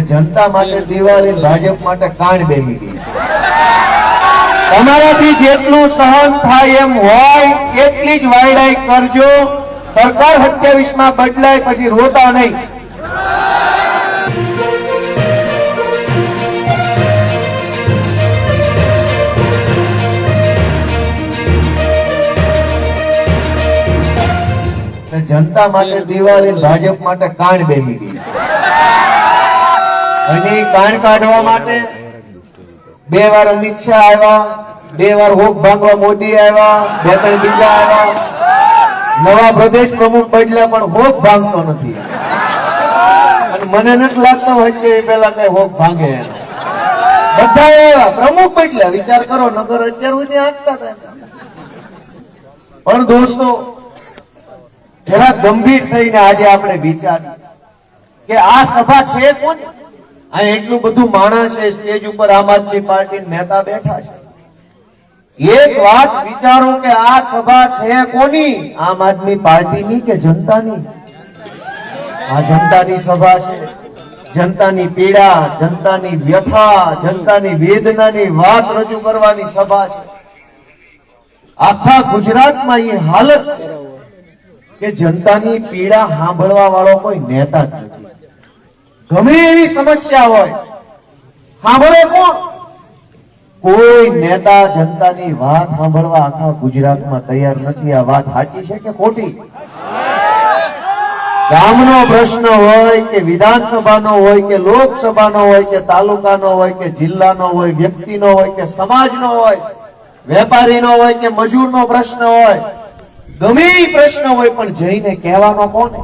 જનતા માટે દિવાળી ભાજપ માટે કાણ બેહી ગઈ. તમારાથી જેટલું સહન થાય એમ હોય, એટલી જ વાયડાઈ કરજો. સરકાર સત્યાવીસમાં બદલાય, પછી રોતા નહીં. જનતા માટે દિવાળી ભાજપ માટે કાણ બેહી ગઈ. અને ઈ કાઢવા માટે બે વાર અમિત શાહ આવ્યા, બે વાર હોક ભાંગવા મોદી આવ્યા, બે ત્રણ બીજા આવ્યા. નવા પ્રદેશ પ્રમુખ બદલ્યા, પણ હોક ભાંગતો નથી. અને મને નથી લાગતો હોય કે પેલા કઈ હોક ભાંગે. બધા આવ્યા પ્રમુખ બદલ્યા. વિચાર કરો, નગર અત્યાર સુધી હાંકતા હતા પણ દોસ્તો જરા ગંભીર થઈને આજે આપણે વિચારીએ કે આ સભા છે કોણ આ એટલું બધું માણસ છે, સ્ટેજ ઉપર આમ આદમી પાર્ટી નેતા બેઠા છે. એક વાત વિચારો કે આ સભા છે કોની? આમ આદમી પાર્ટીની કે જનતાની? આ જનતાની સભા છે. જનતાની પીડા, જનતાની વ્યથા, જનતાની વેદનાની વાત રજૂ કરવાની સભા છે. આખા ગુજરાતમાં એ હાલત છે કે જનતાની પીડા સાંભળવા વાળો કોઈ નેતા જ નથી. ગમે એવી સમસ્યા હોય, સાંભળે કોણ કોઈ નેતા જનતાની વાત સાંભળવા આખા ગુજરાતમાં તૈયાર નથી. આ વાત સાચી છે કે ખોટી? ગામનો પ્રશ્ન હોય કે વિધાનસભાનો હોય કે લોકસભાનો હોય કે તાલુકાનો હોય કે જિલ્લાનો હોય, વ્યક્તિનો હોય કે સમાજનો હોય, વેપારીનો હોય કે મજૂરનો પ્રશ્ન હોય, ગમે પ્રશ્ન હોય પણ જઈને કહેવાનો કોને?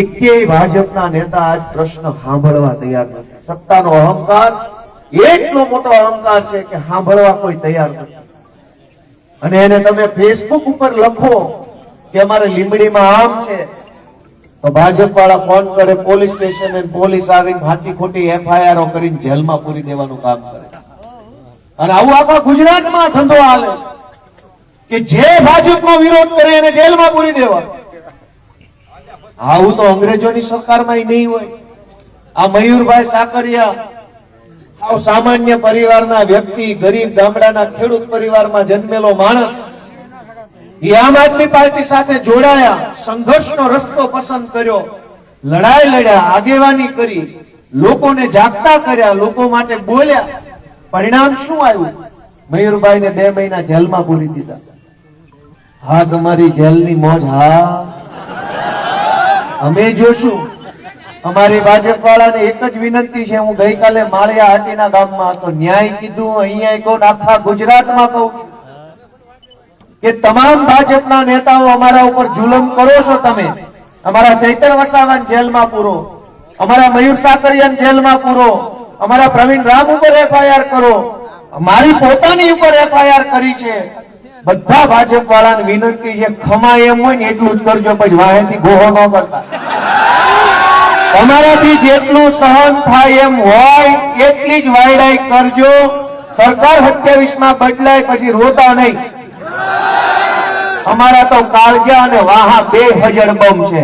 એકેય ભાજપના નેતા આજ પ્રશ્ન સાંભળવા તૈયાર નથી. સત્તાનો અહંકાર એટલો મોટો અહંકાર છે કે સાંભળવા કોઈ તૈયાર નથી. અને એને તમે ફેસબુક ઉપર લખો કે અમારે લીમડીમાં આમ છે, તો ભાજપ વાળા ફોન કરે, પોલીસ સ્ટેશન પોલીસ આવી હાથી ખોટી એફઆઈઆર કરીને જેલમાં પૂરી દેવાનું કામ કરે. અને આવું આખા ગુજરાતમાં ધંધો હાલે કે જે ભાજપનો વિરોધ કરે એને જેલમાં પૂરી દેવા આવું તો અંગ્રેજોની સરકારમાં નહીં હોય. આ મયુરભાઈ સાકરિયા, આવ સામાન્ય પરિવારના વ્યક્તિ, ગરીબ ગામડાના ખેડૂત પરિવારમાં જન્મેલો માણસ, એ આમ આદમી પાર્ટી સાથે જોડાયા, સંઘર્ષનો રસ્તો પસંદ કર્યો, લડાઈ લડ્યા, આગેવાની કરી, લોકોને જાગતા કર્યા, લોકો માટે બોલ્યા. પરિણામ શું આવ્યું? મયુરભાઈને બે મહિના જેલમાં પૂરી દીધા. હા, તમારી જેલની મોજ હા. અમે જોશું. અમારી ભાજપ વાળાને એક જ વિનંતી છે, હું ગઈકાલે માળિયા હાટીના ગામમાં હતો. ન્યાય કીધું અહીંયા કહું આખા ગુજરાતમાં કહું કે તમામ ભાજપના નેતાઓ અમારા ઉપર જુલમ કરો છો તમે. અમારા ચૈતર વસાવાને જેલમાં પૂરો. અમારા મયુર સાકરિયાને જેલમાં પૂરો. અમારા પ્રવીણ રામ ઉપર એફઆઈઆર કરો. મારી પોતાની ઉપર એફઆઈઆર કરી છે. બધા ભાજપ વાળાને વિનંતી છે ખમા એમ હોય ને એટલું જ કરજો, પછી વાહેથી ગોહો ન કરતા. તમારાથી જેટલું સહન થાય એમ હોય, એટલી જ વાયડાઈ કરજો. સરકાર સત્યાવીસ બદલાય, પછી રોતા નહીં. અમારા તો કાળજા અને વાહા બે હજાર બમ છે.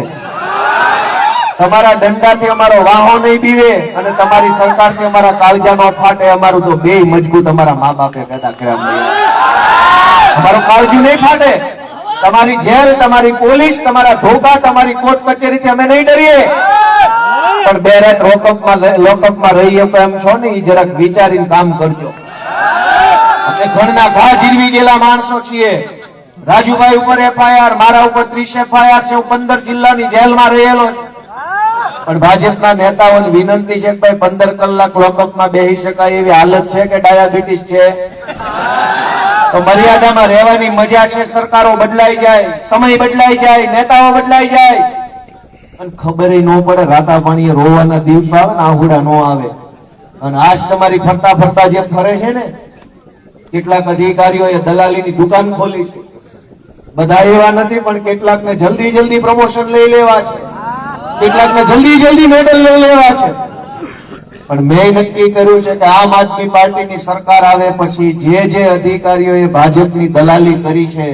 તમારા દંડાથી અમારો વાહો નહીં બીવે અને તમારી સરકારથી અમારા કાળજા નો ફાટે, અમારું તો બે મજબૂત અમારા મા બાપે પેદા કર્યા. નહીં. કાળજી નહીં ફાટે. તમારી જેલ, તમારી પોલીસ, તમારા ધોકા તમારી કોર્ટ કચેરીથી અમે નહીં ડરીએ. પણ બે રાત લોકઅપમાં લોકઅપમાં રહીએ તો એમ છો ને એ જરાક વિચારીને કામ કરજો. અમે ઘરના ઘા જીરવી ગયેલા માણસો છીએ. રાજુભાઈ ઉપર એફઆઈઆર, મારા ઉપર ત્રીસ એફઆઈઆર છે, હું પંદર જિલ્લાની જેલમાં રહેલો છું. પણ ભાજપના નેતાઓની વિનંતી છે કે ભાઈ, પંદર કલાક લોકઅપમાં બેસી શકાય એવી હાલત છે કે ડાયાબિટીસ છે? તો મર્યાદામાં રહેવાની મજા છે, સરકારો બદલાઈ જાય, સમય બદલાઈ જાય, નેતાઓ બદલાઈ જાય. અને ખબર ન પડે, રાતા પાણીએ રોવાના દિવસો આવે ને આહુડા ન આવે. અને આજ તમારી ફરતા ફરતા જે ફરે છે ને, કેટલાક અધિકારીઓએ દલાલીની દુકાન ખોલી છે. બધા એવા નથી, પણ કેટલાકને જલ્દી જલ્દી પ્રમોશન લઈ લેવા છે. કેટલાકને જલ્દી જલ્દી મેડલ લઈ લેવા છે. પણ મેં નક્કી કર્યું છે કે આમ આદમી પાર્ટીની સરકાર આવે પછી જે જે અધિકારીઓએ ભાજપની દલાલી કરી છે,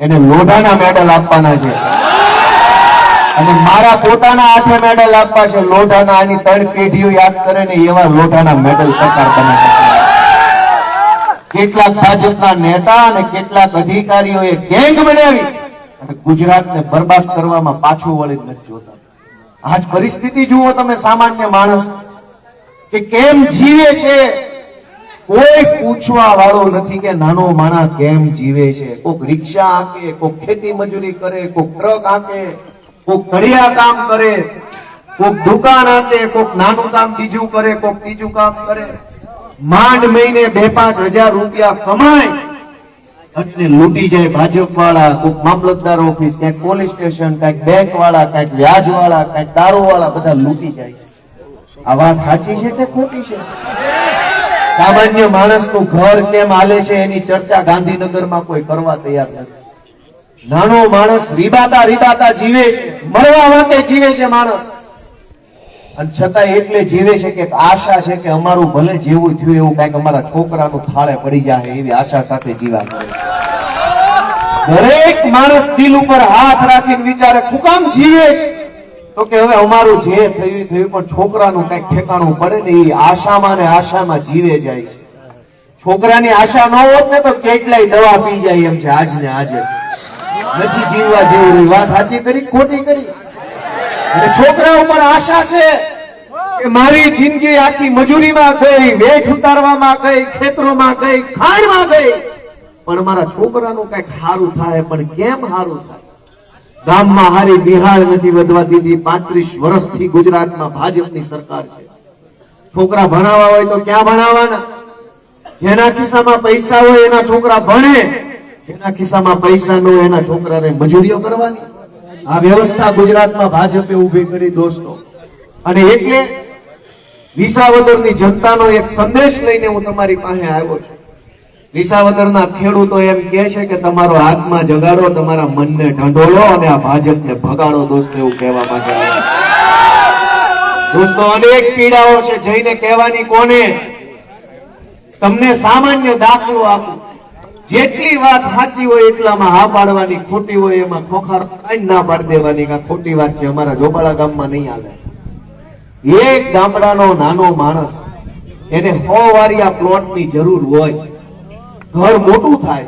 એને લોઢાના મેડલ આપવાના છે. અને મારા પોતાના હાથે મેડલ આપવા છે, લોઢાના આની ત્રણ પેઢીઓ યાદ કરે ને એવા લોઢાના મેડલ સરકાર બને કેટલાક ભાજપના નેતા અને કેટલાક અધિકારીઓએ ગેંગ બનાવી અને ગુજરાતને બરબાદ કરવામાં પાછું વળી નથી જોતા. આજ પરિસ્થિતિ જુઓ તમે સામાન્ય માણસ. કે કેમ જીવે છે? કોઈ પૂછવા વાળો નથી કે નાનો માણસ કેમ જીવે છે? કોક રિક્ષા આંકે, કોક ખેતી મજૂરી કરે, કોક ટ્રક આંકે, કોક ઘડિયા કામ કરે, કોક દુકાન આંકે, કોક નાનું કામ બીજું કરે, કોક ત્રીજું કામ કરે. માંડ મહિને બે પાંચ હજાર રૂપિયા કમાય અને લૂંટી જાય ભાજપ વાળા કોક મામલતદાર ઓફિસ, ક્યાંક પોલીસ સ્ટેશન, ક્યાંક બેંક વાળા ક્યાંક વ્યાજ વાળા ક્યાંક દારૂ વાળા બધા લૂંટી જાય આ વાત સાચી છે કે ખોટી છે? સામાન્ય માણસનું ઘર કેમ હાલે છે એની ચર્ચા ગાંધીનગરમાં કોઈ કરવા તૈયાર નથી. નાનો માણસ રીબાતા રીબાતા જીવે છે, મરવા માટે જીવે છે માણસ. અને છતાં એટલે જીવે છે કે આશા છે કે અમારું ભલે જેવું થયું એવું કંઈક અમારા છોકરાનું થાળે પડી જાય એવી આશા સાથે જીવા દરેક માણસ દિલ ઉપર હાથ રાખીને વિચારે, હું જીવે છે? તો કે હવે અમારું જે થયું થયું, પણ છોકરાનું કંઈક ઠેકાણું પડે ને એ આશામાં ને આશામાં જીવે જાય છે. છોકરાની આશા ન હોત ને તો કેટલાય દવા પી જાય એમ છે આજ ને આજે. નથી જીવવા જેવું વાત સાચી કરી, ખોટી કરી? અને છોકરા ઉપર આશા છે કે મારી જિંદગી આખી મજૂરીમાં ગઈ વેઠ ઉતારવામાં ગઈ, ખેતરોમાં ગઈ, ખાણમાં ગઈ. પણ મારા છોકરાનું કંઈક સારું થાય, પણ કેમ સારું થાય? ગામમાં હારી બિહાર નથી વધવા દીધી. પાંત્રીસ વર્ષથી ગુજરાતમાં ભાજપની સરકાર છે. છોકરા ભણાવવા હોય તો ક્યાં ભણાવવાના? જેના ખિસ્સામાં પૈસા હોય એના છોકરા ભણે. જેના ખિસ્સામાં પૈસા ન હોય એના છોકરાને મજૂરીઓ કરવાની. આ વ્યવસ્થા ગુજરાતમાં ભાજપે ઊભી કરી દોસ્તો. અને એટલે વિસાવદરની જનતાનો એક સંદેશ લઈને હું તમારી પાસે આવ્યો છું. વિસાવદરના ખેડૂતો એમ કહે છે કે તમારો હાથમાં જગાડો, તમારા મનને ઢંઢોળો અને આ ભાજપને ભગાડો દોસ્તો એવું કહેવા માટે દોસ્તો, અનેક પીડાઓ છે જઈને કહેવાની કોને? તમને સામાન્ય દાખલો આપું. જેટલી વાત સાચી હોય એટલામાં હા પાડવાની ખોટી હોય એમાં ખોખાર કાંઈ ના પાડી દેવાની કે આ ખોટી વાત છે, અમારા જોબાળા ગામમાં નહીં હાલે. એક ગામડાનો નાનો માણસ, એને સો વારિયા પ્લોટની જરૂર હોય. ઘર મોટું થાય.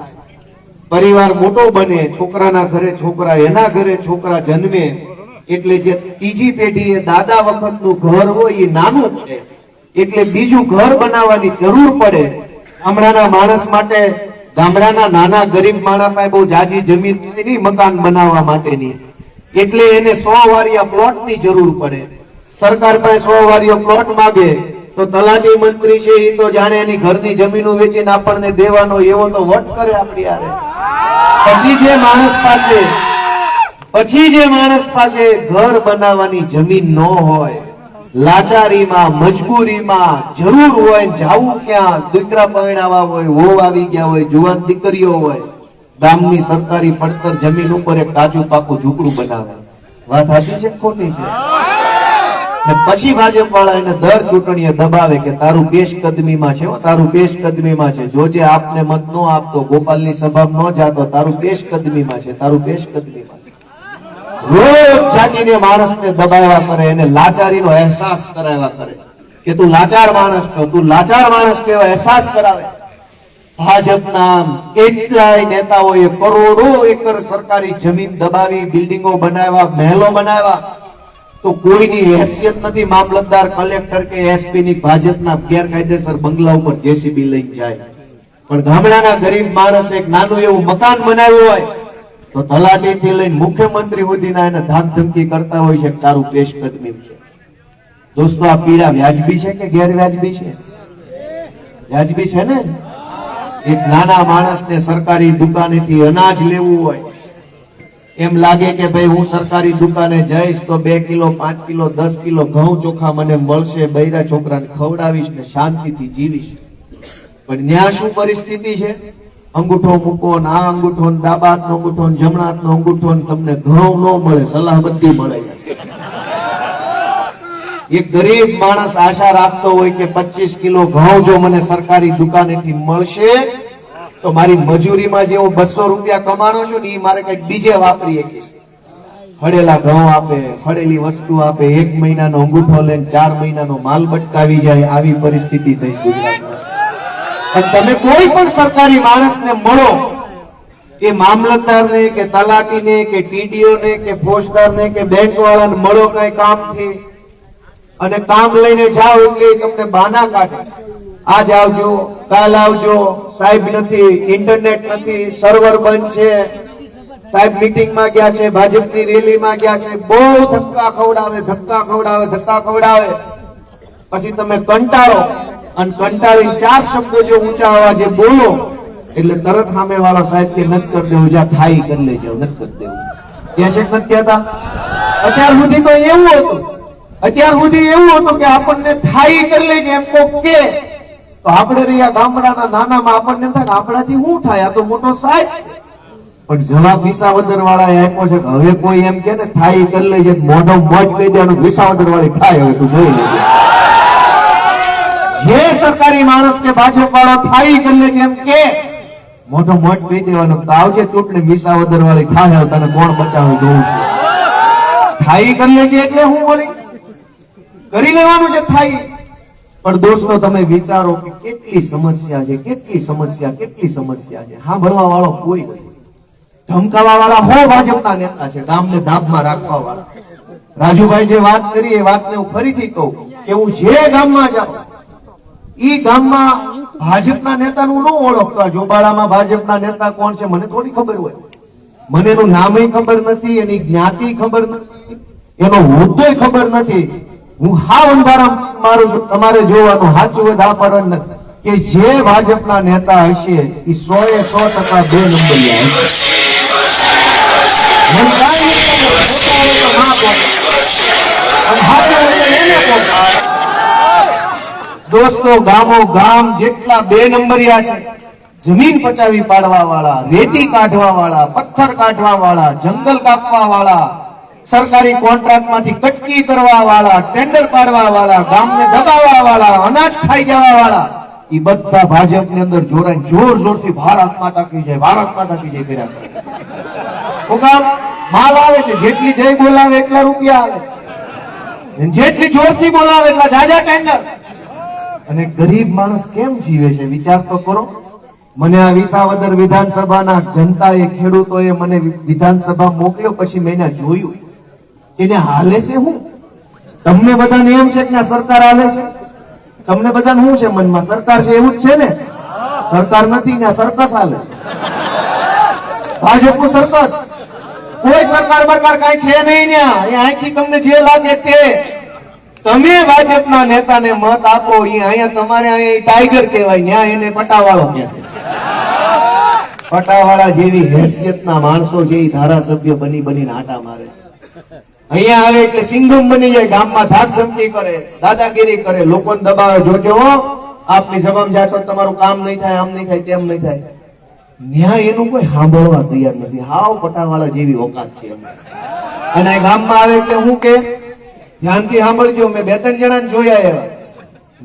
પરિવાર મોટો બને, છોકરાના ઘરે છોકરા, એના ઘરે છોકરા જન્મે, એટલે જે ત્રીજી પેઢી એ દાદા વખતનું ઘર હોય એ નાનું પડે. એટલે બીજું ઘર બનાવવાની જરૂર પડે. ગામડાના માણસ માટે, ગામડાના નાના ગરીબ માણસ પાસે બહુ જાજી જમીન નહીં મકાન બનાવવા માટેની. એટલે એને સો વારિયા પ્લોટની જરૂર પડે. સરકાર પાસે સો વારિયો પ્લોટ માગે. તો તલાટી મંત્રી છે એ તો જાણે એની ઘરની જમીનો વેચીને આપણને દેવાનો એવો તો વટ કરે આપણી આરે પછી જે માણસ પાસે, પછી જે માણસ પાસે ઘર બનાવવાની જમીન ન હોય, લાચારીમાં, મજબૂરીમાં જરૂર હોય, જાવું ક્યાં, દીકરા પરણાવા હોય, વહુ આવી ગયા હોય, જુવાન દીકરીઓ હોય, ગામની સરકારી પડતર જમીન ઉપર એક તાજું પાકું ઝૂંપડું બનાવે. વાત સાચી છે ખોટી છે? પછી ભાજપ વાળા એને દર ચૂંટણીએ દબાવે કે તારું પેશ કદમીમાં છે તારું પેશ કદમીમાં છે. જોજે આપને મત નો આપતો, ગોપાલની સભામાં ન જાતો, તારું પેશ કદમીમાં છે, તારું પેશ કદમીમાં છે. રોજ જાગીને માણસને દબાવ્યા કરે, એને લાચારીનો અહેસાસ કરાવ્યા કરે. કે તું લાચાર માણસ છો, તું લાચાર માણસ છો એવો અહેસાસ કરાવે. ભાજપના કેટલાય નેતાઓએ કરોડો એકર સરકારી જમીન દબાવી, બિલ્ડિંગો બનાવ્યા, મહેલો બનાવ્યા. તો કોઈની હેસિયત નથી મામલતદાર કલેક્ટર કે એસપી ની ભાજપના ગેરકાયદેસર બંગલા ઉપર જેસીબી લઈને જાય. પણ ગામડાના ગરીબ માણસ એક નાનું એવું મકાન બનાવ્યું હોય, તો તલાટી થી લઈને મુખ્યમંત્રી સુધીના એને ધાક ધમકી કરતા હોય છે તારું પેશ કદમી છે. દોસ્તો, આ પીડા વ્યાજબી છે કે ગેરવ્યાજબી છે? વ્યાજબી છે ને? એક નાના માણસને સરકારી દુકાનેથી અનાજ લેવું હોય એમ લાગે કે ભાઈ હું સરકારી દુકાને જઈશ તો બે કિલો, પાંચ કિલો, દસ કિલો ઘઉં ચોખા મને મળશે, બૈરા છોકરાને ખવડાવીશ ને શાંતિથી જીવીશ. પણ ત્યાં શું પરિસ્થિતિ છે? અંગૂઠો મૂકો ને આ અંગૂઠો ને ડાબા હાથનો અંગૂઠો ને જમણા હાથનો અંગૂઠો ને તમને ઘઉં ન મળે સલાહ બધી મળે. એક ગરીબ માણસ આશા રાખતો હોય કે પચીસ કિલો ઘઉં જો મને સરકારી દુકાનેથી મળશે તો મારી મજૂરીમાં જે બસો રૂપિયા કમાણો છું ને એ મારે કંઈક બીજે વાપરી શકીશ હળેલા ઘઉં આપે હળેલી વસ્તુ આપે, એક મહિનાનો અંગૂઠો લઈને ચાર મહિનાનો માલ બટકાવી જાય, આવી પરિસ્થિતિ થઈ ગુજરાતમાં. તમે કોઈ પણ સરકારી માણસને મળો, કે મામલતદારને, કે તલાટીને, કે ટીડીઓને, કે ફોજદારને, કે બેંક વાળાને મળો કઈ કામથી. અને કામ લઈને જાઓ એટલે તમને બાના કાઢે. આજ આવજો, કાલ આવજો. સાહેબ નથી, ઇન્ટરનેટ નથી સર્વર બંધ છે. સાહેબ મીટિંગમાં ગયા છે, ભાજપની રેલીમાં ગયા છે. બહુ ધક્કા ખવડાવે ધક્કા ખવડાવે ધક્કા ખવડાવે. પછી તમે કંટાળો અને કંટાળી ચાર શબ્દો જો ઊંચા અવાજે બોલો, એટલે તરત સામે વાળા સાહેબ કે નત કરી દેવું જ્યાં થાય કરી લેજો નત કરી દેવું. કે છે નથી કહેતા? અત્યાર સુધી તો એવું હતું. અત્યાર સુધી એવું હતું કે આપણને થાય કરી લેજે એમ કે. તો આપણે રહ્યા ગામડાના નાનામાં આપણને થાય આપણાથી શું થાય? આ તો મોટો સાહેબ પણ જવાબ વિસાવદર વાળાએ આપ્યો છે હવે કોઈ એમ કે ને થાય કરી લેજે, મોઢો મોજ કહી દેવાનું વિસાવદર વાળી થાય હવે તું જોઈ લેજે જે સરકારી માણસ કે ભાજપ વાળો થાય કરી લેજે એમ કે મોઢો મોજ કહી દેવાનો તો આવજે ચૂંટણી વિસાવદર વાળી થાય તને કોણ બચાવે જોઉં છું. થાય કરી લેજે એટલે હું બોલી, કરી લેવાનું છે થાય પણ દોસ્તો, તમે વિચારો કે કેટલી સમસ્યા છે, કેટલી સમસ્યા કેટલી સમસ્યા છે. સાંભળવા વાળો કોઈ નથી. ધમકાવા વાળા હો ભાજપના નેતા છે, ગામને ધાબમાં રાખવા વાળા રાજુભાઈ જે વાત કરી, એ વાતને હું ફરીથી કહું કે હું જે ગામમાં જાઉં, ઈ ગામમાં ભાજપના નેતાનું ન ઓળખતા. જોબાળામાં ભાજપના નેતા કોણ છે, મને થોડી ખબર હોય. મને એનું નામય ખબર નથી, એની જ્ઞાતિ ખબર નથી, એનો હોદ્દોય ખબર નથી. હું હાવ અંધારા મારું છું તમારે જોવાનું સાચું વધા તો પડે નથી કે જે ભાજપના નેતા હશે એ સો એ સો ટકા બે નંબરિયા. દોસ્તો, ગામો ગામ જેટલા બે નંબરિયા છે, જમીન પચાવી પાડવા વાળા રેતી કાઢવા વાળા પથ્થર કાઢવા વાળા જંગલ કાપવા વાળા સરકારી કોન્ટ્રાક્ટમાંથી કટકી કરવા વાળા ટેન્ડર પાડવા વાળા ગામને દબાવવા વાળા અનાજ ખાઈ જવા વાળા એ બધા ભાજપની અંદર જોડાઈ જોર જોરથી ભારત માતા કી જય, ભારત માતા કી જય કર્યા કરે. માલ આવે છે, જેટલી જય બોલાવે એટલા રૂપિયા આવે જેટલી જોરથી બોલાવે એટલા જાજા ટેન્ડર અને ગરીબ માણસ કેમ જીવે છે, વિચાર તો કરો. મને આ વિસાવદર વિધાનસભાના જનતાએ, ખેડૂતોએ મને વિધાનસભા મોકલ્યો, પછી મેં જોયું. એને હાલે છે હું? તમને બધાને એમ છે કે સરકાર હાલે છે? તમને બધાને શું છે મનમાં? સરકાર છે એવું જ છે ને? સરકાર નથી ને સરકસ હાલે. ભાજપનું સરકસ. કોઈ સરકાર બરકાર કાંઈ છે નહીં ત્યાં. અહીંથી તમને જે લાગે તે. તમે ભાજપના નેતાને મત આપો અહીંયા તમારે અહીંયા ટાઈગર કહેવાય. ન્યા એને પટાવાળો કહે છે. પટાવાળા જેવી હેસિયતના માણસો એ ધારાસભ્ય બની બનીને આટા મારે અહીંયા આવે એટલે સિંઘમ બની જાય, ગામમાં ધાક ધમકી કરે, દાદાગીરી કરે, લોકોને દબાવે, જોજો આપની સભામાં જાશો તમારું કામ નહીં થાય, આમ નહીં થાય, તેમ નહીં થાય. ન્યાય એનું કોઈ સાંભળવા તૈયાર નથી. હાવ પટાવાળા જેવી ઓકાત છે અને ગામમાં આવે એટલે હું કે, ધ્યાનથી સાંભળજો, મેં બે ત્રણ જણાને જોયા એવા.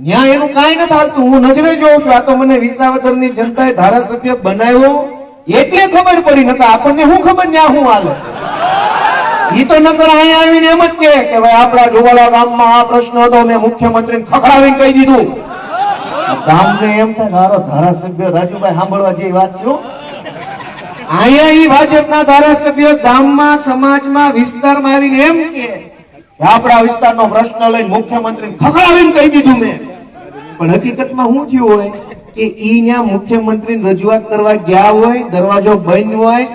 ન્યાય એનું કાંઈ નથી હાલતું. હું નજરે જોઉં છું. આ તો મને વિસાવદરની જનતાએ ધારાસભ્ય બનાવ્યો. એટલે ખબર પડી નતા આપણને શું ખબર ન્યા હું હાલે? ઈ તો નકર અહીંયા આવીને એમ જ કે કે ભાઈ આપણા જોવાળા ગામમાં આ પ્રશ્ન હતો, મેં મુખ્યમંત્રીને ખખડાવીને કહી દીધું. ગામને એમ થાય હારો ધારાસભ્ય રાજુભાઈ સાંભળવા જેવી વાત છે અહીંયા ઈ ભાજપના ધારાસભ્ય ગામમાં, સમાજમાં, વિસ્તારમાં આવીને એમ કે આપણા વિસ્તારનો પ્રશ્ન લઈને મુખ્યમંત્રી ખખડાવીને કહી દીધું મેં. પણ હકીકતમાં શું થયું હોય? કે ઈ ન્યા મુખ્યમંત્રી રજૂઆત કરવા ગયા હોય, દરવાજો બંધ હોય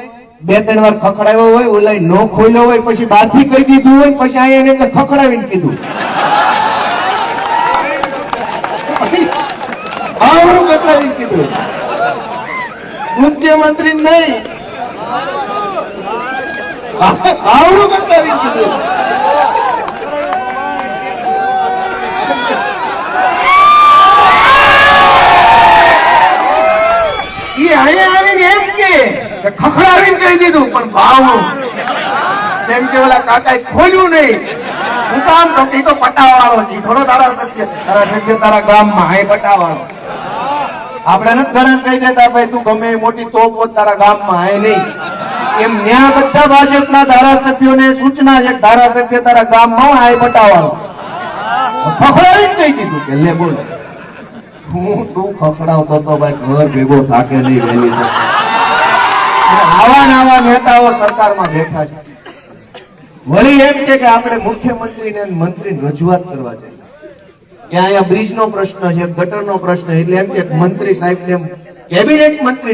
બે, ત્રણ વાર ખખડાવ્યો હોય ઓલા નો ખોલ્યો હોય, પછી બહારથી કહી દીધું હોય, પછી અહીંયા એને ખખડાવીને કીધું. મુખ્યમંત્રી નહીં. આવડું ખખડાવીને કીધું. એ અહીંયા ખખડાવીને કહી દીધું, પણ ભાવનું જેમ કે ઓલા કાકા ખોલ્યું નહીં. હું કામ તો ઈ તો પટાવાળો છે થોડો તારા સત્ય તારા સત્ય તારા ગામમાં, હે પટાવાળો. આપણે નથી ઘણા કહી દેતા, ભાઈ, તું ગમે મોટી તોપ હોત તારા ગામમાં હાય નહીં. એમ ન્યા બધા ભાજપના ધારાસભ્યોને સૂચના છે ધારાસભ્ય તારા ગામમાં હાય પટાવાળો. ખખડાવીને કહી દીધું કે, લે, બોલ. હું તું ખખડાવતો તો, ભાઈ, ઘર ભેગો થાકે નહીં, વહેલી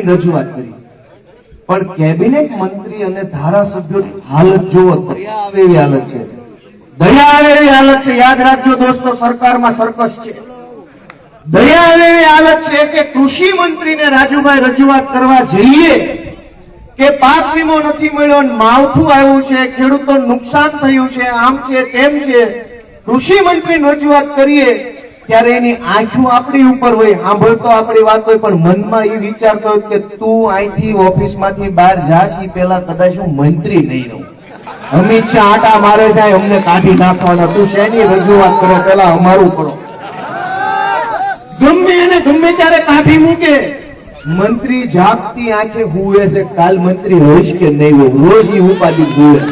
ને મંત્રી પણ કેબિનેટ મંત્રી અને ધારાસભ્યો હાલત જોવો, દયા એવી હાલત છે. દયા આવે એવી હાલત છે, યાદ રાખજો દોસ્તો, સરકારમાં સરકસ છે. દયા આવે એવી હાલત છે કે કૃષિ મંત્રીને રાજુભાઈ રજૂઆત કરવા જઈએ કે પાક વીમો નથી મળ્યો માવઠું આવ્યું છે ખેડૂતો નુકસાન થયું છે, આમ છે તેમ છે, કૃષિ મંત્રી રજૂઆત કરીએ, ત્યારે એની આંખો આપણી ઉપર હોય, સાંભળતો આપણી વાત હોય, પણ મનમાં એ વિચારતો હોય કે તું અહીંથી ઓફિસમાંથી બહાર જાશ એ પહેલા કદાચ હું મંત્રી નહીં રહું. અમિત શાહ આટા મારે જાય અમને કાઢી નાખવાના. તું શેની રજૂઆત કરો, પેલા અમારું કરો. ગમે એને ગમે ત્યારે કાઢી મૂકે. મંત્રી જાગતી આંખે હુવે છે, કાલ મંત્રી હોઈશ કે નહીં હોય રોજ ઈ ઉપાધિ હુવે.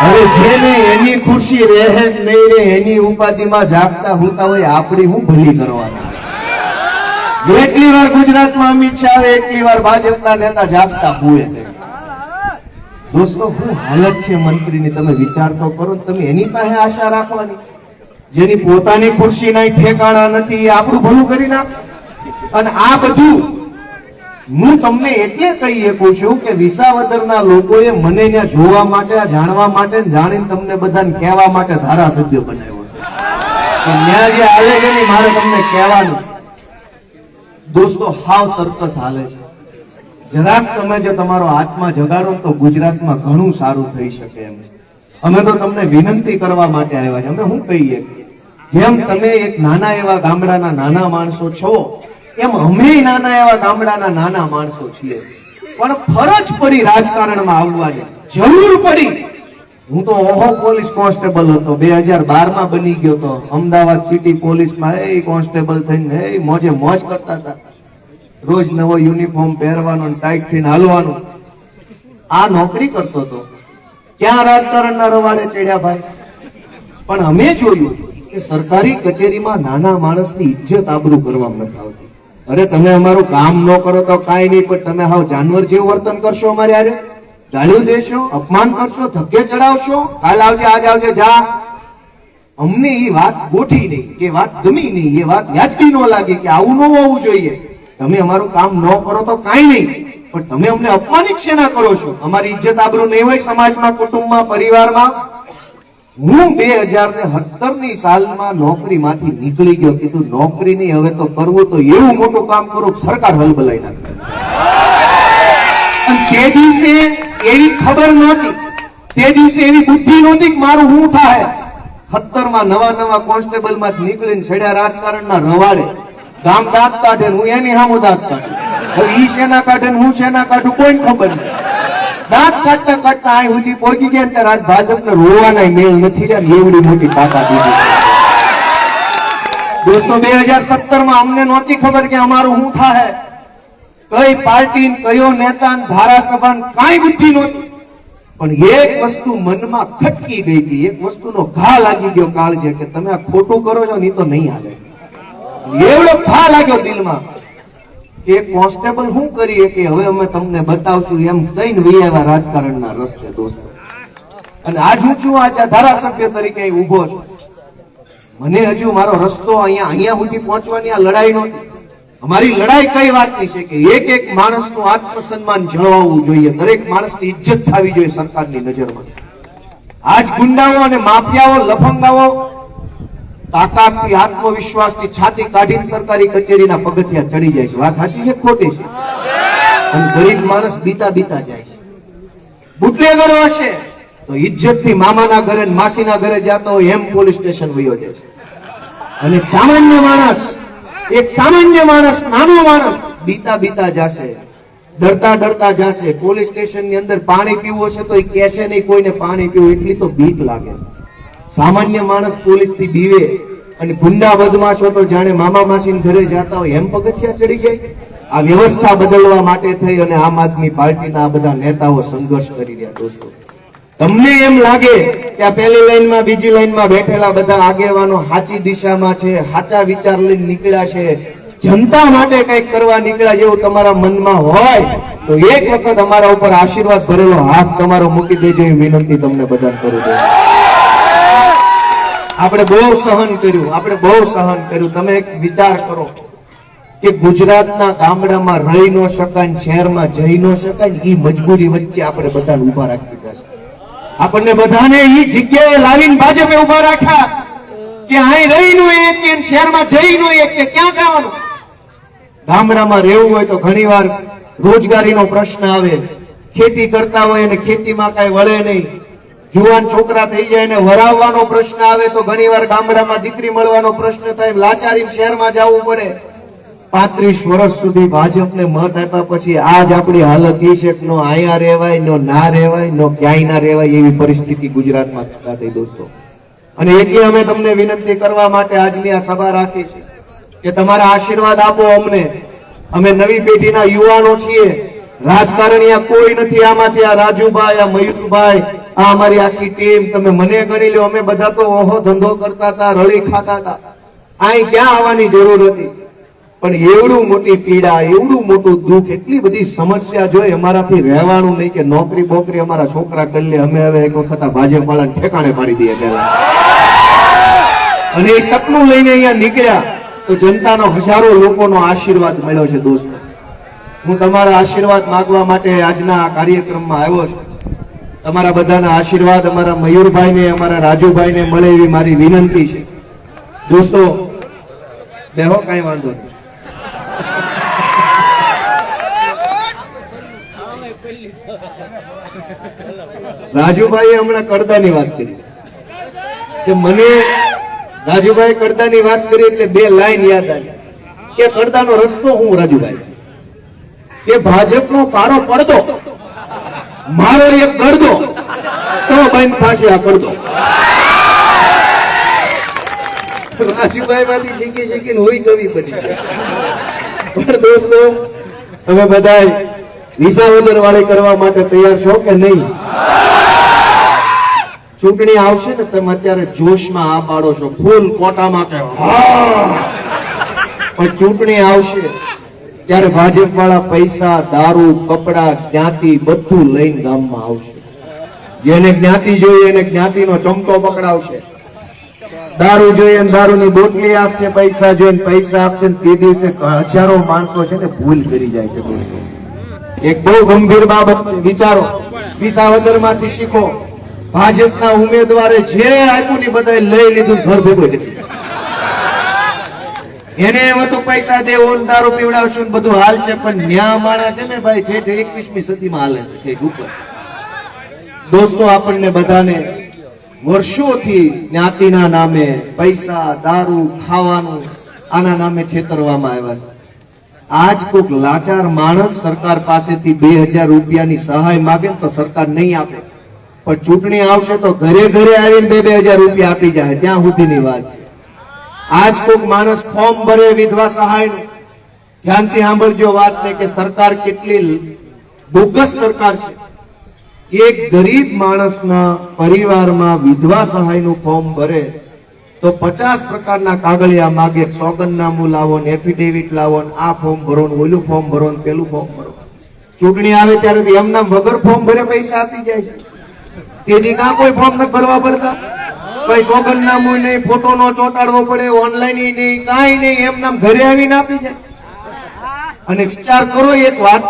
હવે જેને એની ખુશી રહે નહીં રે એની ઉપાધિમાં જાગતા હોતા હોય, આપણી હું ભલી કરવાના? એટલી વાર ગુજરાતમાં અમિત શાહ એટલી વાર ભાજપના નેતા જાગતા હુએ છે. દોસ્તો શું હાલત છે મંત્રીની. તમે વિચાર તો કરો તમે એની પાસે આશા રાખવાની. જેની પોતાની ખુરશી ના ઠેકાણા નથી, એ આપણું ભલું કરી નાખશે. અને આ બધું હું તમને એટલે કહી શકું છું કે વિસાવદરના લોકોએ મને ત્યાં જોવા માટે જાણવા માટે જાણીને તમને બધાને કહેવા માટે ધારાસભ્ય બનાવ્યો છે. ત્યાં જે આવે છે ને મારે તમને કહેવાનું. દોસ્તો, હાવ સરકસ હાલે છે. જરાક તમે જો તમારો આત્મા જગાડો તો ગુજરાતમાં ઘણું સારું થઈ શકે એમ અમે તો તમને વિનંતી કરવા માટે આવ્યા છે. અમે શું કહીએ? જેમ તમે એક નાના એવા ગામડાના નાના માણસો છો એમ અમે નાના એવા ગામડાના નાના માણસો છીએ. પણ ફરજ પડી રાજકારણમાં આવવાની. જરૂર પડી. હું તો ઓહો પોલીસ કોન્સ્ટેબલ હતો. બે હજાર બારમાં બની ગયો તો અમદાવાદ સિટી પોલીસમાં એ કોન્સ્ટેબલ થઈને એ મોજે મોજ કરતા હતા. રોજ નવો યુનિફોર્મ પહેરવાનો ટાઈટ થઈને હાલવાનું. આ નોકરી કરતો હતો. ક્યાં રાજકારણના રવાડે ચડ્યા ભાઈ? પણ અમે જોયું કે સરકારી કચેરીમાં નાના માણસની ઇજ્જત આબરૂ કરવામાં નથી આવતી. અરે તમે અમારું કામ ન કરો તો કાંઈ નહીં, પણ તમે હાવ જાનવર જેવું વર્તન કરશો અમારે હારે. ગાળ્યું દેશો, અપમાન કરશો, ધક્કે ચડાવશો. કાલ આવજે, આજ આવજે, જા. અમને એ વાત ગોઠી નહીં, કે વાત ગમી નહીં, એ વાત યાદથી ન લાગે કે આવું ન હોવું જોઈએ. તમે અમારું કામ ન કરો તો કાંઈ નહીં, પણ તમે અમને અપમાનિત શેના કરો છો? અમારી ઇજ્જત આબરૂ નહીં હોય સમાજમાં, કુટુંબમાં, પરિવારમાં. હું બે હજાર ને સત્તરની સાલમાં નોકરીમાંથી નીકળી ગયો, કીધું, નોકરી ની હવે તો કરવું તો એવું મોટું કામ કરો સરકાર હલબલાઈ નાખે. તે દિવસે એવી ખબર નહોતી, તે દિવસે એવી બુદ્ધિ નહોતી કે મારું હું થાય. સત્તરમાં નવા નવા કોન્સ્ટેબલમાં નીકળીને સડ્યા રાજકારણના રવાડે, ગામ દાંત કાઢે હું એની સામું દાંત કાઢે. હવે ઈ સેના કાઢે ને હું સેના કાઢું કોઈ ખબર નહીં. દાંત કાઢતા કાઢતા આ સુધી પહોંચી ગયા ત્યારે આજ ભાજપને રોવાના મેળ નથી રહ્યા. એવડી મોટી તાકાત દીધી દોસ્તો, બે હજાર સત્તરમાં અમને નહોતી ખબર કે અમારું શું થાય કઈ પાર્ટી કયો નેતા ધારાસભા કાંઈ બુદ્ધિ નહોતી. પણ એક વસ્તુ મનમાં ખટકી ગઈ હતી. એક વસ્તુનો ઘા લાગી ગયો કાળજે કે તમે આ ખોટું કરો છો ને તો નહીં હાલે. એવડો ઘા લાગ્યો દિલમાં. કે કોન્સ્ટેબલ શું કરીએ કે હવે અમે તમને બતાવશું એમ કઈ આવ્યા રાજકારણના રસ્તે દોસ્તો. અને આજ હું છું, આજે ધારાસભ્ય તરીકે ઊભો છું. મને હજુ મારો રસ્તો અહીંયા અહીંયા સુધી પહોંચવાની આ લડાઈ નહોતી. અમારી લડાઈ કઈ વાતની છે કે એક એક માણસનું આત્મસન્માન જળવાવું જોઈએ. દરેક માણસની ઇજ્જત થવી જોઈએ સરકારની નજરમાં. આજ ગુંડાઓ અને માફિયાઓ, લફંગાઓ તાકાતથી, આત્મવિશ્વાસથી છાતી કાઢીને સરકારી કચેરીના પગથિયા ચડી જાય છે. વાત સાચી છે ખોટી છે? અને ગરીબ માણસ બીતા બીતા જાય છે. બુટલેગરો હશે તો ઇજ્જતથી મામાના ઘરે માસીના ઘરે જતો હોય એમ પોલીસ સ્ટેશન વયો જાય છે. અને સામાન્ય માણસ, એક સામાન્ય માણસ, નાનો માણસ બીતા બીતા જાશે. ડરતા ડરતા જાશે. પોલીસ સ્ટેશનની અંદર પાણી પીવું હશે તો એ કહેશે નહીં, કોઈને પાણી પીવું, એટલી તો બીક લાગે. સામાન્ય માણસ પોલીસથી બીવે અને ગુંડા બદમાશો તો જાણે મામા માસી ઘરે જતા હોય એમ પગથિયા ચડી જાય? આ વ્યવસ્થા બદલવા માટે થઈ અને આમ આદમી પાર્ટીના આ બધા નેતાઓ સંઘર્ષ કરી રહ્યા દોસ્તો. તમને એમ લાગે કે આ પહેલી લાઈનમાં બીજી લાઈનમાં બેઠેલા બધા આગેવાનો સાચી દિશામાં છે, સાચા વિચાર લઈને નીકળ્યા છે? જનતા માટે કંઈક કરવા નીકળ્યા જેવું તમારા મનમાં હોય, તો એક વખત અમારા ઉપર આશીર્વાદ ભરેલો હાથ તમારો મૂકી દેજો એ વિનંતી તમને બધા કરું છું. આપણે બહુ સહન કર્યું, આપણે બહુ સહન કર્યું. તમે એક વિચાર કરો કે ગુજરાતના ગામડામાં રહી ન શકાય શહેરમાં જઈ ન શકાય એ મજબૂરી વચ્ચે આપણે બધાને ઊભા રાખી દીધા છે. આપણને બધાને એ જગ્યાએ લાવીને ભાજપે ઊભા રાખ્યા કે અહીં રહી નું એક કે શહેરમાં જઈ નું એક કે ક્યાં જવાનું? ગામડામાં રહેવું હોય તો ઘણીવાર રોજગારીનો પ્રશ્ન આવે. ખેતી કરતા હોય અને ખેતીમાં કાંઈ વળે નહીં. જુવાન છોકરા થઈ જાય ને વરાવવાનો પ્રશ્ન આવે તો ઘણીવાર ગામડામાં દીકરી મળવાનો પ્રશ્ન થાય લાચારી શહેરમાં જવું પડે. પાંત્રીસ વર્ષ સુધી ભાજપને મત આપ્યા પછી આજ આપણી હાલત એ છે નો અહીંયા રહેવાય, નો ના રહેવાય, નો ક્યાંય ના રહેવાય એવી પરિસ્થિતિ ગુજરાતમાં થતા થઈ દોસ્તો. અને એટલે અમે તમને વિનંતી કરવા માટે આજની આ સભા રાખી છે કે તમારા આશીર્વાદ આપો અમને. અમે નવી પેઢીના યુવાનો છીએ. રાજકારણી કોઈ નથી આમાંથી, આ રાજુભાઈ, આ મયુરભાઈ આ અમારી આખી ટીમ તમે મને ગણી લો અમે બધા તો ઓહો ધંધો કરતા હતા, રળી ખાતા હતા. અહીં ક્યાં આવવાની જરૂર હતી? પણ એવડું મોટી પીડા, એવડું મોટું દુઃખ, એટલી બધી સમસ્યા જોઈ અમારાથી રહેવાનું નહીં કે નોકરી બોકરી અમારા છોકરા કરી લે, અમે હવે એક વખત આ ભાજપ વાળાને ઠેકાણે પાડી દઈએ પહેલા. અને એ સપનું લઈને અહીંયા નીકળ્યા, તો જનતાનો હજારો લોકોનો આશીર્વાદ મળ્યો છે દોસ્તો. હું તમારા આશીર્વાદ માંગવા માટે આજના આ કાર્યક્રમમાં આવ્યો છું. તમારા બધાના આશીર્વાદ, અમારા મયુરભાઈને, અમારા રાજુભાઈને મળે એવી મારી વિનંતી છે. દોસ્તો, બેહો, કાંઈ વાંધો નહીં. રાજુભાઈએ હમણાં કડદાની વાત કરી. કે મને રાજુભાઈ કડદાની વાત કરી એટલે બે લાઈન યાદ આવી. કે કડદાનો રસ્તો હું રાજુભાઈ. કે ભાજપનો પારો પડદો મારો એક ગળદો તો બાઈન થશે આ પડદો રાજુભાઈ માંથી શીખી શીખીને હોય કવિ બની દોસ્તો, તમે બધા વિસાવદર વાળી કરવા માટે તૈયાર છો કે નહીં? ચૂંટણી આવશે ને તમે અત્યારે જોશમાં આ પાડો છો, ફૂલ કોટામાં કે હા પણ ચૂંટણી આવશે. ત્યારે ભાજપ વાળા પૈસા, દારૂ, કપડા, જ્ઞાતિ બધું લઈને ગામમાં આવશે. જેને જ્ઞાતિ જોઈએ એને જ્ઞાતિનો ચમકો પકડાવશે. દારૂ જોઈએ દારૂની બોટલી આપશે, પૈસા જોઈએ પૈસા આપશે તે દિવસે હજારો માણસો છે ને ભૂલ કરી જાય છે એક બહુ ગંભીર બાબત છે. વિચારો. વિસાવદરમાંથી શીખો. ભાજપના ઉમેદવારે જે આપ્યું ને બધા લઈ લીધું, ઘર ભેગું. એને એમ પૈસા દે ને દારૂ પીવડાવશું બધું હાલ છે, પણ ન્યા માણા છે ને ભાઈ, જે એકવીસમી સદીમાં હાલે છે ઉપર. દોસ્તો, આપણને બધાને વર્ષોથી જ્ઞાતિના નામે પૈસા, દારૂ, ખાવાનું આના નામે છેતરવામાં આવ્યા છે. આજ કોઈક લાચાર માણસ સરકાર પાસેથી બે હજાર રૂપિયાની સહાય માગે તો સરકાર નહીં આપે. પણ ચૂંટણી આવશે તો ઘરે ઘરે આવીને બે બે હજાર રૂપિયા આપી જાય, ત્યાં સુધીની વાત છે. આજ કોઈક માણસ ફોર્મ ભરે વિધવા સહાયનું. ધ્યાનથી સાંભળજો વાત ને કે સરકાર કેટલી બોગસ સરકાર છે. એક ગરીબ માણસના પરિવારમાં વિધવા સહાયનું ફોર્મ ભરે તો પચાસ પ્રકારના કાગળિયા માગે, સોગંદનામું લાવો ને એફિડેવિટ લાવો ને આ ફોર્મ ભરો ને ઓલું ફોર્મ ભરો ને પેલું ફોર્મ ભરો. ચૂંટણી આવે ત્યારે એમના વગર ફોર્મ ભરે પૈસા આપી જાય તેની કાં કોઈ ફોર્મ ભરવા પડતા. કઈ સોગંદનામું નહીં ફોટો નો ચોંટાડવો પડે ઓનલાઈન નહીં, કાંઈ નહીં, એમ નામ ઘરે આવીને આપી જાય અને વિચાર કરો એક વાત,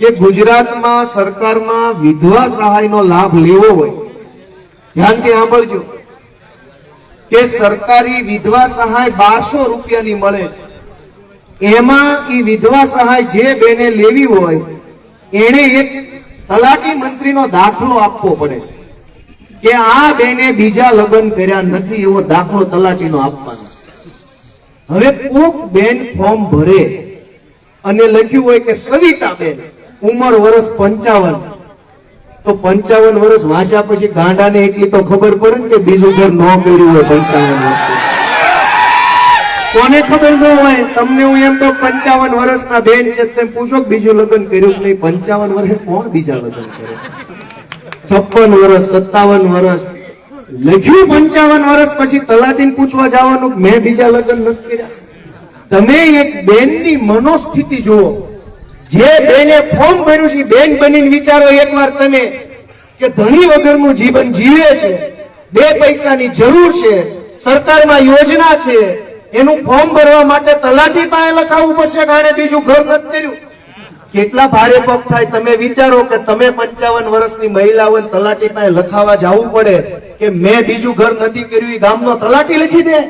કે ગુજરાતમાં સરકારમાં વિધવા સહાયનો લાભ લેવો હોય ધ્યાનથી સાંભળજો, કે સરકારી વિધવા સહાય બારસો રૂપિયાની મળે છે. એમાં એ વિધવા સહાય જે બેને લેવી હોય એને એક તલાટી મંત્રીનો દાખલો આપવો પડે. કે આ બેને બીજા લગ્ન કર્યા નથી એવો દાખલો તલાટીનો આપવાનો. હવે કોક બેન ફોર્મ ભરે અને લખ્યું હોય કે સવિતા બેન ઉંમર વર્ષ પંચાવન. તો પંચાવન વર્ષ વાંચ્યા પછી ગાંડાને એટલી તો ખબર પડે કે બીજું ઘર ન કર્યું હોય પંચાવન વર્ષ કોને ખબર ન હોય? તમને હું એમ તો પંચાવન વર્ષના બેન છે, તેમ પૂછો બીજું લગ્ન કર્યું નહીં? પંચાવન વર્ષે કોણ બીજા લગ્ન કરે? છપ્પન વર્ષ સત્તાવન વર્ષ લખ્યું પંચાવન વર્ષ પછી તલાટીને પૂછવા જવાનું મેં બીજા લગ્ન નથી કર્યા. તમે એક બેનની મનોસ્થિતિ જુઓ. જે બેને ફોર્મ ભર્યું છે બેન બનીને વિચારો એકવાર તમે કે ધણી વગરનું જીવન જીવે છે, બે પૈસાની જરૂર છે, સરકારમાં યોજના છે, એનું ફોર્મ ભરવા માટે તલાટી પાસે લખાવવું પડશે કારણે બીજું ઘર નથી કર્યું. કેટલા ભારે પગ થાય તમે વિચારો કે તમે પંચાવન વર્ષની મહિલાઓ તલાટી પાસે લખાવા જવું પડે કે મેં બીજું ઘર નથી કર્યું એ ગામનો તલાટી લખી દે.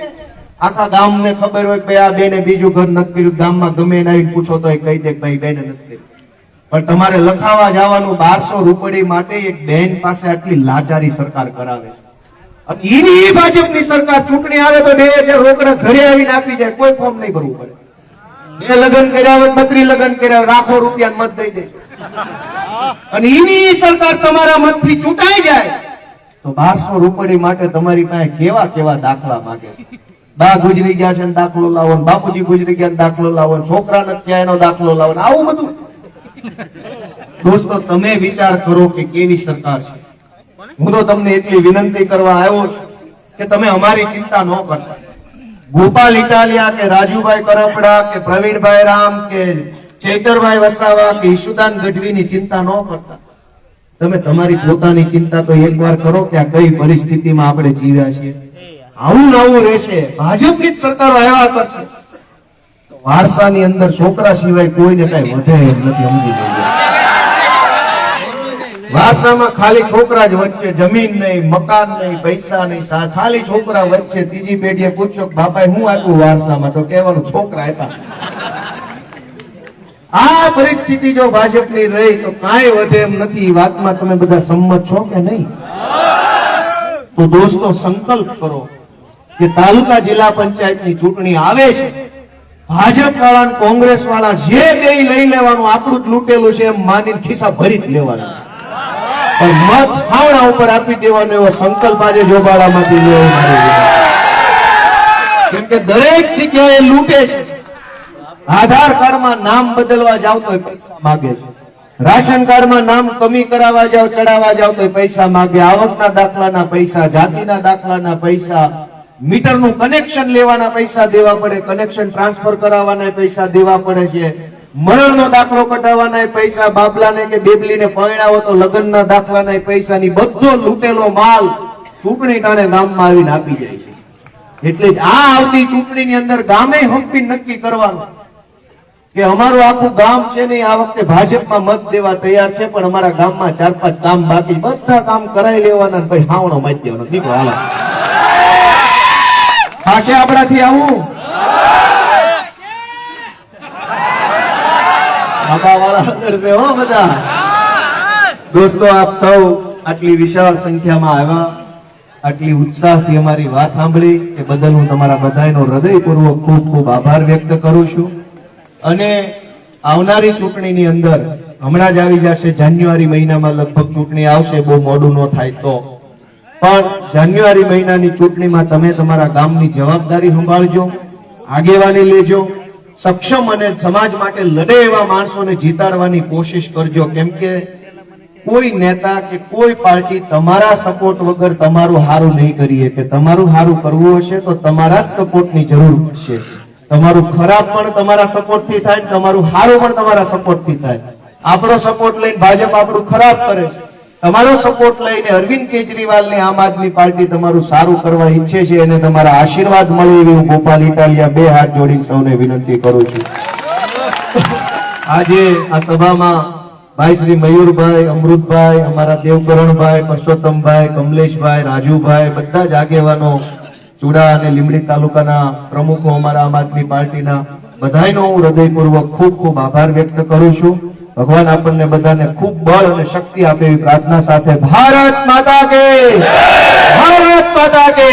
આખા ગામને ખબર હોય કે આ બેને બીજું ઘર નથી કર્યું, ગામમાં ગમે નહીં પૂછો તો કહી દે ભાઈ બેને નથી કર્યું. પણ તમારે લખાવા જવાનું બારસો રૂપડી માટે એક બેન પાસે આટલી લાચારી સરકાર કરાવે એની ભાજપની સરકાર ચૂંટણી આવે તો બે હજાર રોકડા ઘરે આવીને આપી જાય, કોઈ ફોર્મ નહીં ભરવું પડે. બે લગ્ન કર્યા હોય બત્રી લગ્ન કર્યા લાખો રૂપિયા મત દઈ દેજો. અને એની સરકાર તમારા મતથી ચૂંટાઈ જાય, તો બારસો રૂપિયા માટે તમારી પાસે કેવા કેવા દાખલા માંગે? બા ગુજરી ગયા છે દાખલો લાવો બાપુજી ગુજરી ગયા દાખલો લાવો છોકરા નથી એનો દાખલો લાવો આવું બધું. દોસ્તો, તમે વિચાર કરો કે કેવી સરકાર છે. હું તો તમને એટલી વિનંતી કરવા આવ્યો છું કે તમે અમારી ચિંતા ન કરતા. ગોપાલ ઇટાલિયા કે રાજુભાઈ કરપડા કે પ્રવીણભાઈ રામ કે ચૈતરભાઈ વસાવા કે ઈશુદાન ગઢવીની ચિંતા ન કરતા. તમે તમારી પોતાની ચિંતા તો એકવાર કરો કે આ કઈ પરિસ્થિતિમાં આપણે જીવ્યા છીએ. આવું નવું રહેશે. ભાજપની જ સરકાર આવ્યા કરશે. વારસાની અંદર છોકરા સિવાય કોઈને કઈ વધે નથી, સમજી વારસામાં ખાલી છોકરા જ વચ્ચે જમીન નહીં, મકાન નહીં, પૈસા નહીં ખાલી છોકરા વચ્ચે ત્રીજી પેઢીએ પૂછ્યો બાપા હું આપ્યું વારસામાં? તો કહેવાનું, છોકરા આપ્યા. આ પરિસ્થિતિ જો ભાજપની રહી તો કાંઈ વધે એમ નથી. વાતમાં તમે બધા સંમત છો કે નહીં? તો દોસ્તો, સંકલ્પ કરો કે તાલુકા જિલ્લા પંચાયતની ચૂંટણી આવે છે. ભાજપ વાળા કોંગ્રેસ વાળા જે કઈ લઈ લેવાનું, આપણું જ લૂંટેલું છે એમ માની ખિસ્સા ભરી જ લેવાનું. પણ મત ફાવડા ઉપર આપી દેવાનો એવો સંકલ્પ આજે જોબાળામાંથી લેવો કેમ કે દરેક જગ્યાએ લૂંટે છે. આધાર કાર્ડમાં નામ બદલવા જાવ તો પૈસા માગે છે. રાશન કાર્ડમાં નામ કમી કરાવવા જાવ, ચડાવવા જાવ તો પૈસા માગે. આવકના દાખલાના પૈસા, જાતિના દાખલાના પૈસા, મીટરનું કનેક્શન લેવાના પૈસા દેવા પડે કનેક્શન ટ્રાન્સફર કરાવવાના પૈસા દેવા પડે છે. મરણનો દાખલો કઢાવવાના પૈસા બાબલાને કે બેબલીને પરણાવો તો લગ્નના દાખલાના પૈસાની બધો લૂંટેલો માલ ચૂંટણી ટાણે ગામમાં આવીને આપી જાય છે. એટલે આ આવતી ચૂંટણીની અંદર ગામે હંપી નક્કી કરવાનું કે અમારું આખું ગામ છે ને આ વખતે ભાજપમાં મત દેવા તૈયાર છે, પણ અમારા ગામમાં ચાર પાંચ કામ બાકી બધા કામ કરાવી લેવાના પછી હાવણો મત દેવાનો. દીકરો, હાલો. પાસે આપણાથી આવું? બાબા વાળા હો બધા. દોસ્તો, આપ સૌ આટલી વિશાળ સંખ્યામાં આવ્યા. આટલી ઉત્સાહથી અમારી વાત સાંભળી એ બદલ હું તમારા બધાનો હૃદયપૂર્વક ખૂબ ખૂબ આભાર વ્યક્ત કરું છું. અને આવનારી ચૂંટણીની અંદર, હમણાં જ આવી જશે, જાન્યુઆરી મહિનામાં લગભગ ચૂંટણી આવશે, બહુ મોડું ન થાય તો. પણ જાન્યુઆરી મહિનાની ચૂંટણીમાં તમે તમારા ગામની જવાબદારી સંભાળજો, આગેવાની લેજો સક્ષમ અને સમાજ માટે લડે એવા માણસોને જીતાડવાની કોશિશ કરજો. કેમ કે કોઈ નેતા કે કોઈ પાર્ટી તમારા સપોર્ટ વગર તમારું હારું નહીં કરીએ. કે તમારું હારું કરવું હશે તો તમારા જ સપોર્ટની જરૂર છે તમારું ખરાબ પણ તમારા સપોર્ટથી થાય તમારું હારું પણ તમારા સપોર્ટથી થાય. આપણો સપોર્ટ લઈને ભાજપ આપણું ખરાબ કરે છે. તમારો સપોર્ટ લઈને અરવિંદ કેજરીવાલની આમ આદમી પાર્ટી તમારું સારું કરવા ઈચ્છે છે અને તમારા આશીર્વાદ મળે એવી હું ગોપાલ ઇટાલિયા બે હાથ જોડી સૌને વિનંતી કરું છું. આજે આ સભામાં ભાઈ શ્રી મયુરભાઈ, અમૃતભાઈ, અમારા દેવકરણભાઈ, પરસોત્તમભાઈ, કમલેશભાઈ, રાજુભાઈ બધા જ આગેવાનો ચુડા અને લીમડી તાલુકાના પ્રમુખો અમારા આમ આદમી પાર્ટીના. બધાનો હું હૃદયપૂર્વક ખૂબ ખૂબ આભાર વ્યક્ત કરું છું. ભગવાન આપણને બધાને ખૂબ બળ અને શક્તિ આપે એવી પ્રાર્થના સાથે ભારત માતા કે ભારત માતા કે